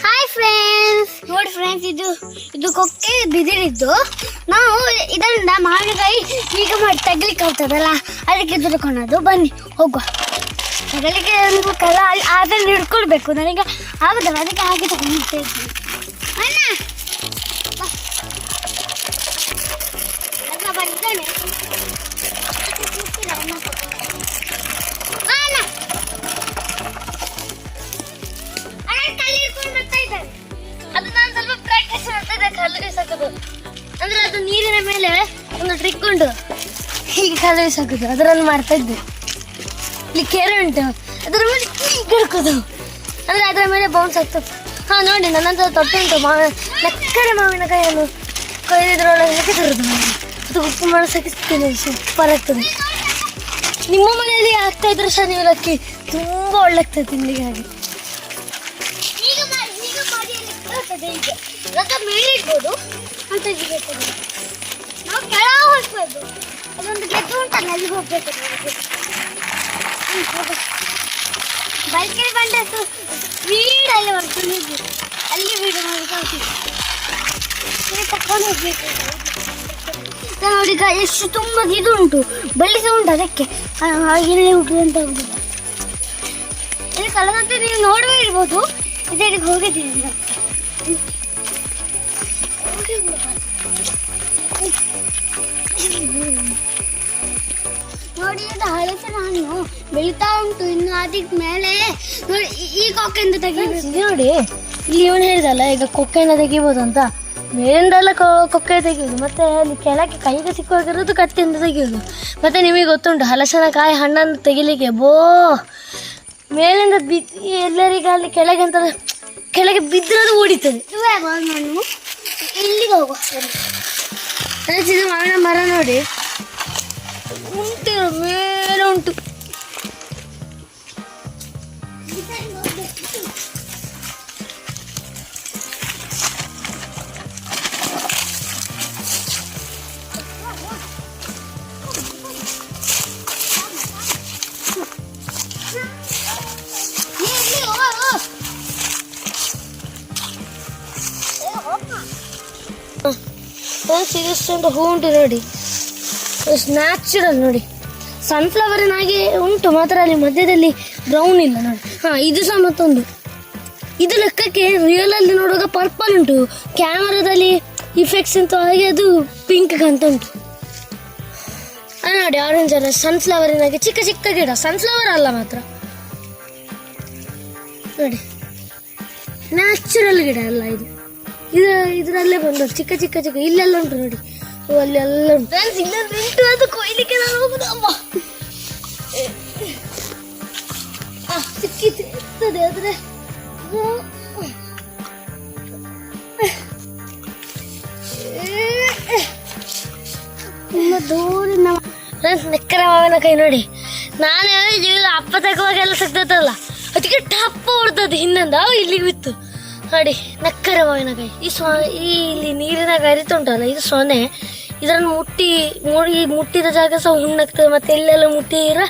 Hi friends ನೋಡಿ friends ಇದು ಇದು ಕೊಕ್ಕೆ ಬಿದಿರಿದ್ದು. ನಾವು ಇದರಿಂದ ಮಾವಿನಕಾಯಿ ಈಗ ಮಾಡಿ ತಗ್ಲಿಕ್ಕೆ ಆಗ್ತದಲ್ಲ ಅದಕ್ಕೆ ದುಡ್ಕೊಳೋದು. ಬನ್ನಿ, ಹೋಗುವ. ತಗಲಿಕ್ಕೆ ಅನ್ಬೇಕಲ್ಲ ಅಲ್ಲಿ ಅದನ್ನು ಹಿಡ್ಕೊಳ್ಬೇಕು. ನನಗೆ ಆಗುದಲ್ಲ ಅದಕ್ಕೆ ಹಾಗೆ ತಗೊಂಡು. ಅಣ್ಣ ಬಂದಿದ್ದಾನೆ ಉಂಟು ಹೀಗೆ ಕಲ್ಲು ಸಾಕುದು ಅದರಲ್ಲಿ ಮಾಡ್ತಾ ಇದ್ದೆ. ಇಲ್ಲಿ ಕೆರೆ ಉಂಟು. ಅದರ ಮೇಲೆ ಹೀಗೆ ಹಿಡ್ಕೋದು ಅಂದ್ರೆ ಅದರ ಮೇಲೆ ಬೌನ್ಸ್ ಆಗ್ತದೆ ಹಾ, ನೋಡಿ, ನನ್ನ ಹತ್ರ ತೊಟ್ಟೆ ಉಂಟು. ಮಾವಿನ ನಕ್ಕರೆ ಮಾವಿನಕಾಯಿಯನ್ನು ಕೊಯ್ದಿದ್ರೊಳಗೆ ಹಾಕಿ ತರೋದು ಅದು ಉಪ್ಪು ಮಾಡಿಸೋಕೆ ಸೂಪರ್ ಆಗ್ತದೆ. ನಿಮ್ಮ ಮನೆಯಲ್ಲಿ ಆಗ್ತಾ ಇದ್ರೆ ಸಹ ನೀವು ಲಕ್ಕಿ ತುಂಬ ಒಳ್ಳೆ ಆಗ್ತದೆ ತಿಂಡಿಗೆ ಹಾಗೆ. ಈಗ ನಾವು ಕೆಳ ಹೋಗ್ಬೋದು ಅದೊಂದು ಉಂಟಲ್ಲ ಅಲ್ಲಿಗೆ ಹೋಗ್ಬೇಕು ಬೈಕಲ್ಲಿ ಬಂದದ್ದು ಅಲ್ಲಿ ಇಲ್ಲಿ ಹೋಗ್ಬೇಕು ಎಷ್ಟು ತುಂಬ ಇದು ಉಂಟು ಬಳ್ಳಿ ಸಹ ಉಂಟು ಅದಕ್ಕೆ ಹಾಗೆಯೇ ಉಂಟು ಅಂತ ಇಲ್ಲಿ ಕಳೆದಂತೆ ನೀವು ನೋಡುವೇ ಇರ್ಬೋದು ಇದೇ ಹೋಗಿದ್ದೀನಿ. ನೋಡಿ ಇದು ಹಳಸಿನ ಹಣ್ಣು ಬೆಳೀತಾ ಉಂಟು ಇನ್ನು ಅದಕ್ಕೆ ಮೇಲೆ. ನೋಡಿ ಈ- ಕೊಕ್ಕೆಯಿಂದ ತೆಗಿಬೇಕು. ನೋಡಿ. ಇಲ್ಲಿ ಇವನು ಹೇಳಿದಲ್ಲ ಈಗ ಕೊಕ್ಕೆಯಿಂದ ತೆಗಿಬೋದು ಅಂತ. ಮೇಲಿಂದೆಲ್ಲ ಕೊಕ್ಕೆ ತೆಗೆಯೋದು ಮತ್ತೆ ಅಲ್ಲಿ ಕೆಳಗೆ ಕೈಗೆ ಸಿಕ್ಕೋಗಿರೋದು ಕತ್ತಿಯಿಂದ ತೆಗೆಯೋದು. ಮತ್ತೆ ನಿಮಗೆ ಗೊತ್ತುಂಟು ಹಲಸಿನಕಾಯಿ ಹಣ್ಣನ್ನು ತೆಗಿಲಿಕ್ಕೆ ಬೋ! ಮೇಲಿಂದ ಬಿದ್ದು ಎಲ್ಲರಿಗೆ ಅಲ್ಲಿ ಕೆಳಗೆ ಅಂತ ಕೆಳಗೆ ಬಿದ್ದಿರೋದು ಓಡಿತದೆ. ಇಲ್ಲಿಗೆ ಹೋಗುವ ಇದು ಮಾವಿನ ಮರ ನೋಡಿ ಉಂಟು ಮೇಲೆ ಉಂಟು ಫ್ರೆಂಡ್ಸ್ ಇದಿಷ್ಟು ಹೂ ಉಂಟು ನೋಡಿ ಎಷ್ಟು ನ್ಯಾಚುರಲ್ ನೋಡಿ ಸನ್ಫ್ಲವರಿನಾಗೆ ಉಂಟು, ಮಾತ್ರ ಅಲ್ಲಿ ಮಧ್ಯದಲ್ಲಿ ಬ್ರೌನ್ ಇಲ್ಲ, ನೋಡಿ. ಹಾಂ, ಇದು ಸಹ ಮತ್ತೊಂದು. ಇದು ಲೆಕ್ಕಕ್ಕೆ ರಿಯಲ್ ಅಲ್ಲಿ ನೋಡುವಾಗ ಪರ್ಪಲ್ ಉಂಟು. ಕ್ಯಾಮರಾದಲ್ಲಿ ಇಫೆಕ್ಟ್ಸ್ ಅಂತ ಹಾಗೆ ಅದು ಪಿಂಕ್ ಅಂತ ಉಂಟು. ನೋಡಿ ಆರೆಂಜ್ ಅಲ್ಲ ಸನ್ಫ್ಲವರಿನಾಗೆ ಚಿಕ್ಕ ಚಿಕ್ಕ ಗಿಡ ಸನ್ಫ್ಲವರ್ ಅಲ್ಲ ಮಾತ್ರ. ನೋಡಿ. ನ್ಯಾಚುರಲ್ ಗಿಡ ಅಲ್ಲ ಇದು. ಇದು ಇದರಲ್ಲೇ ಬಂದು ಚಿಕ್ಕ ಚಿಕ್ಕ ಚಿಕ್ಕ ಇಲ್ಲೆಲ್ಲ ಉಂಟು ನೋಡಿ. ಓ, ಅಲ್ಲೆಲ್ಲ ಉಂಟು. ಇಲ್ಲೊಂದು ಉಂಟು ಅದು ಕೊಯ್ಲಿಕ್ಕೆ ನಾನು ಹೋಗುದು. ಅಮ್ಮ. ಆ, ಸಿಕ್ಕಿತು ಇರ್ತದೆ ಆದ್ರೆ. ತುಂಬ ದೂರಿನ ಫ್ರೆಂಡ್ಸ್ ನೆಕ್ಕರ ಕೈ ನೋಡಿ. ನಾನು ಹೇಳಿದ್ವಿ ಅಪ್ಪ ತಗುವಾಗೆಲ್ಲ ಸಿಗ್ತದಲ್ಲ ಅದಕ್ಕೆ ಟಪ್ಪ ಹೊಡ್ತದೆ ಹಿಂದಿಂದ ಇಲ್ಲಿಗೆ ಬಿತ್ತು. ನೋಡಿ ನಕ್ಕರೆ ಮಾವಿನಕಾಯಿ ಈ ಈ ಇಲ್ಲಿ ನೀರಿನ ಗರಿತ ಉಂಟಲ್ಲ ಇದು ಸೊನೆ ಇದನ್ನು ಮುಟ್ಟಿ ಮುಡಿ ಮುಟ್ಟಿದ ಜಾಗ ಸಹ ಹುಣ್ಣಾಗ್ತದೆ ಮತ್ತೆ ಇಲ್ಲೆಲ್ಲ ಮುಟ್ಟಿರ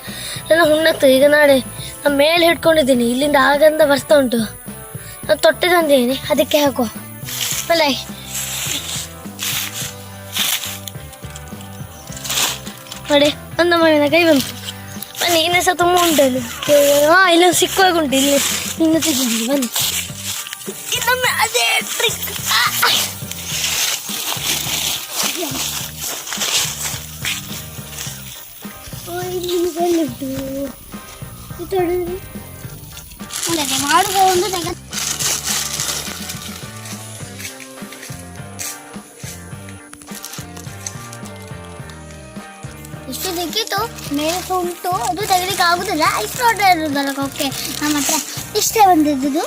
ಎಲ್ಲ ಹುಣ್ಣಾಗ್ತದೆ ಈಗ ನಾಳೆ ನಾನು ಮೇಲೆ ಹಿಡ್ಕೊಂಡಿದ್ದೀನಿ, ಇಲ್ಲಿಂದ ಆಗಂದ ಬರ್ತಾ ಉಂಟು. ನಾನು ತೊಟ್ಟೆ ತಂದಿದ್ದೀನಿ, ಅದಕ್ಕೆ ಹಾಕುವ. ಅಲ್ಲ. ನೋಡಿ ಒಂದು ಮಾವಿನ ಕೈ ಬಂತು. ಬನ್ನಿ ಸಹ ತುಂಬ ಉಂಟು ಹಾಂ ಇಲ್ಲೊಂದು ಸಿಕ್ಕುವಾಗ ಉಂಟು ಇಲ್ಲಿ. ಇನ್ನು ಬನ್ನಿ. ಅದೇ ಟ್ರಿಕ್ ಉಂಟು ಅಲ್ಲದೆ ಮಾಡುವ ಒಂದು ಜಗತ್ ಇಷ್ಟು ದಿಕ್ಕಿತ್ತು ಮೇಲೆ ಸಹ ಉಂಟು ಅದು ತೆಗಿಲಿಕ್ಕೆ ಆಗುದಿಲ್ಲ ಇಷ್ಟು ದೊಡ್ಡ ಇರುದಲ್ಲ ಕೊಕ್ಕೆ ನಮ್ಮ ಹತ್ರ ಇಷ್ಟೇ ಬಂದಿದ್ದು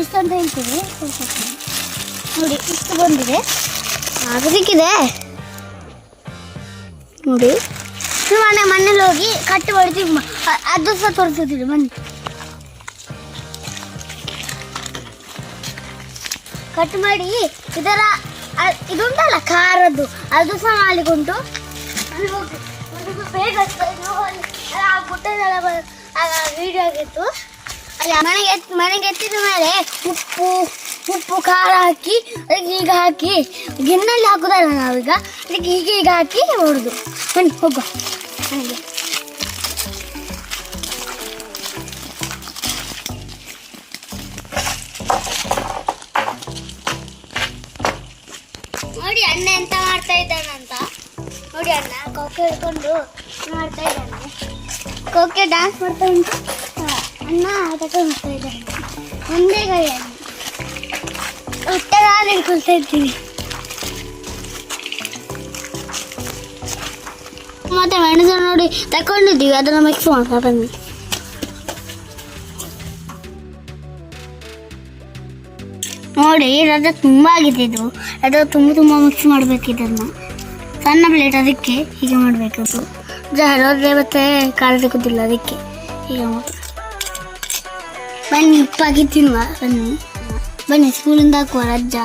ಇಷ್ಟು ಅಂತ ಹೇಳ್ತೀವಿ ತೋರ್ಸ್ಕೊಡ್ತೀನಿ. ನೋಡಿ, ಇಷ್ಟು ಬಂದಿದೆ. ಆಗಲಿಕ್ಕಿದೆ ನೋಡಿ, ಸುಮ್ಮನೆ ಮನೆ ಮನೇಲಿ ಹೋಗಿ ಕಟ್ಟು ಹೊಡಿತೀವಿ ಅದು ಸಹ ತೋರಿಸಿದ್ರಿ ಬನ್ನಿ. ಕಟ್ ಮಾಡಿ, ಇದರ ಇದುಂಟಲ್ಲ, ಖಾರದ್ದು, ಅದು ಸಹ ಮಾಡಿಕೊಂಡು. ಬೇಗ ವಿಡಿಯೋ ಆಗಿತ್ತು. ಮನೆಗೆ ಮನೆಗೆ ಎತ್ತಿದ ಮೇಲೆ ಉಪ್ಪು ಉಪ್ಪು, ಖಾರ ಹಾಕಿ, ಅದಕ್ಕೆ ಈಗ ಹಾಕಿ ಗಿನ್ನಲ್ಲಿ ಹಾಕೋದಲ್ಲ ನಾವೀಗ, ಅದಕ್ಕೆ ಈಗ ಈಗ ಹಾಕಿ ಹೊಡೆದು ಬನ್ನಿ ಹೋಗ ಹಾಗೆ. ನೋಡಿ, ಅಣ್ಣ ಎಂತ ಮಾಡ್ತಾ ಇದ್ದಾನಂತ ನೋಡಿ, ಅಣ್ಣ, ಕೊಕ್ಕೆ ಹಿಡ್ಕೊಂಡು ಮಾಡ್ತಾ ಇದ್ದಾನೆ. ಕೊಕ್ಕೆ ಡ್ಯಾನ್ಸ್ ಮಾಡ್ತಾ ಉಂಟು. ಅಣ್ಣ ಆಟಕ್ಕೆ ಮಾಡ್ತಾ ಇದ್ದಾನೆ. ಒಂದೇ ಕೈಯಲ್ಲಿ. ಹಿಡ್ಕೊಳ್ತಾ ಮತ್ತೆ ಮೆಣಸು ನೋಡಿ ತಕೊಂಡಿದ್ದೀವಿ ಅದನ್ನು ಮಿಕ್ಸ್ ಮಾಡ್ತಾ ಬನ್ನಿ. ನೋಡಿ ಅದು ತುಂಬಾ ಆಗಿದೆ ಇದು. ತುಂಬಾ ತುಂಬ ಮಿಕ್ಸ್ ಮಾಡಬೇಕು ಸಣ್ಣ ಪ್ಲೇಟ್ ಅದಕ್ಕೆ ಹೀಗೆ ಮಾಡಬೇಕು ರಜೆ ಮತ್ತೆ ಖಾರ ಸಿಗೋದಿಲ್ಲ ಅದಕ್ಕೆ ಹೀಗೆ ಬನ್ನಿ ಉಪ್ಪಾಗಿ ತಿನ್ನುವ, ಬನ್ನಿ. ಬನ್ನಿ ಸ್ಕೂಲಿಂದ ಹಾಕುವ ರಜ್ಜ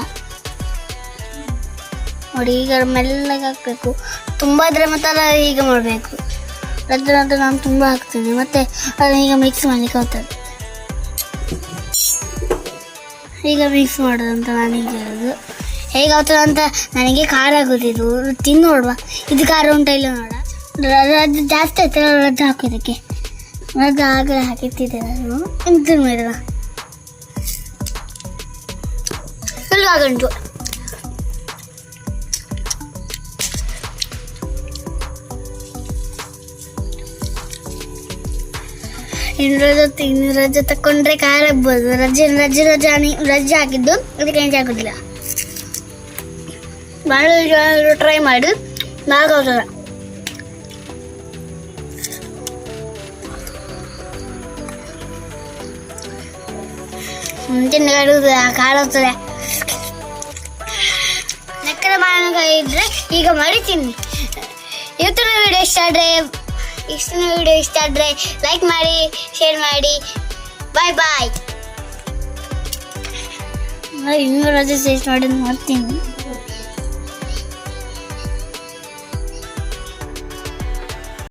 ನೋಡಿ, ಈಗ ಮೆಲ್ಲಗೆ ಹಾಕಬೇಕು. ತುಂಬ ಇದ್ರೆ ಮತ್ತೆ ಅದು ಹೀಗೆ ಮಾಡಬೇಕು. ರದ್ದು ನಂತರ ನಾನು ತುಂಬ ಹಾಕ್ತೀನಿ ಮತ್ತೆ ಅದನ್ನ ಈಗ ಮಿಕ್ಸ್ ಮಾಡಲಿಕ್ಕೆ ಹೋಗ್ತದೆ. ಈಗ ಮಿಕ್ಸ್ ಮಾಡೋದಂತ ನನಗೆ ಹೇಳೋದು ಹೇಗಾಗ್ತದೆ ಅಂತ ನನಗೆ ಖಾರ ಆಗೋದಿದ್ದು ತಿಂದು ನೋಡುವ ಇದು ಖಾರ ಉಂಟ ಇಲ್ಲ ನೋಡ. ಅದು ಜಾಸ್ತಿ ಆಯ್ತು ರದ್ದು ಹಾಕೋದಕ್ಕೆ. ರದ್ದು ಆಗಲೇ ಹಾಕಿತ್ತಿದ್ದೆ ನಾನು. ಎಂತ ಮಾಡಿದ ಇನ್ನು ರಜೆ ಇನ್ನು ರಜೆ ತಕೊಂಡ್ರೆ ಖಾರ ಆಗ್ಬೋದು. ರಜೆ ರಜೆ ರಜೆ ರಜೆ ಹಾಕಿದ್ದು ಅದಕ್ಕೆ ಎಂಜ ಆಗೋದಿಲ್ಲ. ಭಾಳ ಟ್ರೈ ಮಾಡು. ನಾಗಾಗ್ತದ ಮುಂಚಿನ ಖಾರ ಆಗ್ತದೆ ನಕ್ಕರ ಮಾವಿನಕಾಯಿ ಇದ್ರೆ ಈಗ ಮಾಡಿ ತಿನ್ನಿ ಇವತ್ತಿನ ವಿಡಿಯೋ ಇಷ್ಟ ಇಷ್ಟಿನ ವಿಡಿಯೋ ಇಷ್ಟ ಆದರೆ ಲೈಕ್ ಮಾಡಿ ಶೇರ್ ಮಾಡಿ. ಬಾಯ್ ಬಾಯ್ ಇನ್ನೂ ರಜೆ ಸೇಸ್ ಮಾಡಿ ಮಾಡ್ತೀನಿ.